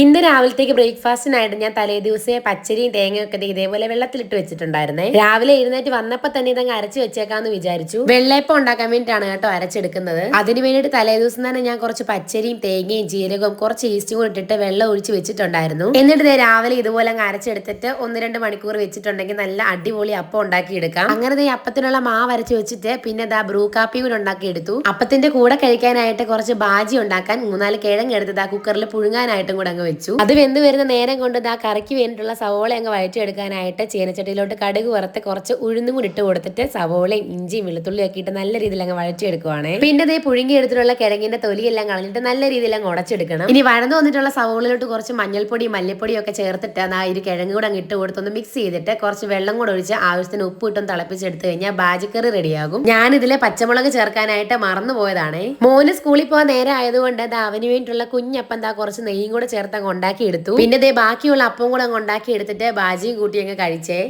ഇന്ന് രാവിലത്തേക്ക് ബ്രേക്ക്ഫാസ്റ്റിനായിട്ട് ഞാൻ തലേ ദിവസമേ പച്ചരിയും തേങ്ങയും ഒക്കെ ഇതേപോലെ വെള്ളത്തിലിട്ട് വെച്ചിട്ടുണ്ടായിരുന്നേ. രാവിലെ എഴുന്നേറ്റ് വന്നപ്പോ തന്നെ ഇതങ്ങ് അരച്ച് വെച്ചേക്കാന്ന് വിചാരിച്ചു. വെള്ളയപ്പം ഉണ്ടാക്കാൻ വേണ്ടിയിട്ടാണ് കേട്ടോ അരച്ചെടുക്കുന്നത്. അതിന് വേണ്ടിയിട്ട് തലേ ദിവസം തന്നെ ഞാൻ കുറച്ച് പച്ചരിയും തേങ്ങയും ജീരകവും കുറച്ച് ഈസ്റ്റും കൂടി ഇട്ടിട്ട് വെള്ളം ഒഴിച്ച് വെച്ചിട്ടുണ്ടായിരുന്നു. എന്നിട്ട് ഇതേ രാവിലെ ഇതുപോലെ അങ്ങ് അരച്ചെടുത്തിട്ട് ഒന്ന് രണ്ട് മണിക്കൂർ വെച്ചിട്ടുണ്ടെങ്കിൽ നല്ല അടിപൊളി അപ്പം ഉണ്ടാക്കി എടുക്കാം അങ്ങനെ ഈ അപ്പത്തിനുള്ള മാവ് അരച്ച് വെച്ചിട്ട് പിന്നെ ഇതാ ബ്രൂ കാപ്പി കൂടി ഉണ്ടാക്കി എടുത്തു. അപ്പത്തിന്റെ കൂടെ കഴിക്കാനായിട്ട് കുറച്ച് ബാജി ഉണ്ടാക്കാൻ മൂന്നാൽ കിഴങ്ങ് എടുത്ത് ദാ കുക്കറിൽ പുഴുങ്ങാനായിട്ടും കൂടെ അങ്ങ് വെച്ചു. അത് വെന്ത് വരുന്ന നേരം കൊണ്ട് ആ കറിക്ക് വേണ്ടിയിട്ടുള്ള സവോള അങ്ങ് വഴറ്റിയെടുക്കാനായിട്ട് ചേനച്ചട്ടിയിലോട്ട് കടുക് വറുത്ത് കുറച്ച് ഉഴുന്നും കൂടി ഇട്ട് കൊടുത്തിട്ട് സവോളയും ഇഞ്ചിയും വെളുത്തുള്ളിയും ഒക്കെ ഇട്ട് നല്ല രീതിയിൽ അങ്ങ് വഴറ്റിയെടുക്കുവാണ്. പിന്നെ ദേ പുഴുങ്ങി എടുത്തിട്ടുള്ള കിഴങ്ങിന്റെ തൊലിയെല്ലാം കളഞ്ഞിട്ട് നല്ല രീതിയിൽ അങ്ങ് ഉടച്ചെടുക്കണം. ഇനി വഴന്നു വന്നിട്ടുള്ള സവോളയിലോട്ട് കുറച്ച് മഞ്ഞൾപ്പൊടി മല്ലിപ്പൊടിയും ഒക്കെ ചേർത്തിട്ട് ആ ഒരു കിഴങ്ങ് കൂടെ അങ്ങ് ഇട്ട് കൊടുത്തൊന്ന് മിക്സ് ചെയ്തിട്ട് കുറച്ച് വെള്ളം കൂടെ ഒഴിച്ച് ആവശ്യത്തിന് ഉപ്പ് ഇട്ടും തിളപ്പിച്ചെടുത്ത് കഴിഞ്ഞാൽ ബാജിക്കറി റെഡിയാകും. ഞാൻ ഇതിലെ പച്ചമുളക് ചേർക്കാനായിട്ട് മറന്നു പോയതാണ് മോന് സ്കൂളിൽ പോകാൻ നേരം ആയതുകൊണ്ട് അവന് വേണ്ടിയിട്ടുള്ള കുഞ്ഞപ്പം എന്താ കുറച്ച് നെയ്യും കൂടെ ചേർത്ത് അങ്ങ് ഉണ്ടാക്കി എടുത്തു പിന്നെ ദേ ബാക്കിയുള്ള അപ്പം കൂടെ അങ്ങ് ഉണ്ടാക്കി എടുത്തിട്ട് ബാജിയും കൂട്ടി അങ്ങ് കഴിച്ചേ.